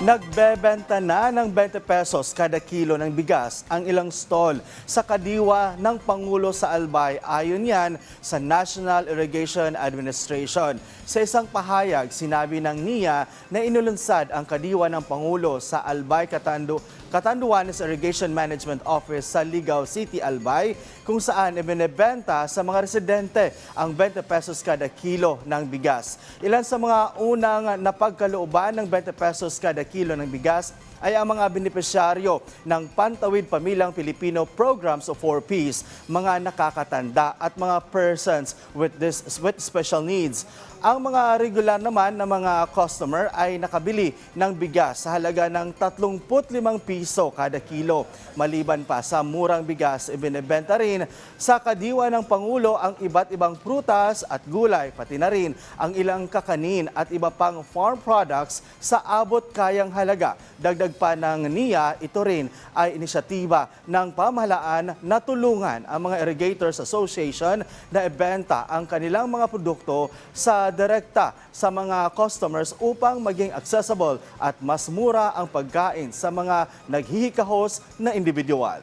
Nagbebenta na ng 20 pesos kada kilo ng bigas ang ilang stall sa kadiwa ng Pangulo sa Albay ayon yan sa National Irrigation Administration. Sa isang pahayag, sinabi ng NIA na inulunsad ang kadiwa ng Pangulo sa Albay Katandu Catanduanes Irrigation Management Office sa Ligaw City, Albay, kung saan ibinebenta sa mga residente ang 20 pesos kada kilo ng bigas. Ilan sa mga unang napagkalooban ng 20 pesos kada kilo ng bigas ay ang mga benepisyaryo ng Pantawid Pamilyang Pilipino Programs of 4Ps, mga nakakatanda at mga persons with, this, with special needs. Ang mga regular naman na mga customer ay nakabili ng bigas sa halaga ng 35 piso kada kilo. Maliban pa sa murang bigas, ibinebenta rin sa kadiwa ng Pangulo ang iba't ibang prutas at gulay, pati na rin ang ilang kakanin at iba pang farm products sa abot kayang halaga. Dagdag pa ng NIA, ito rin ay inisyatiba ng pamahalaan na tulungan ang mga Irrigators Association na ibenta ang kanilang mga produkto sa direkta sa mga customers upang maging accessible at mas mura ang pagkain sa mga naghihikahos na individual.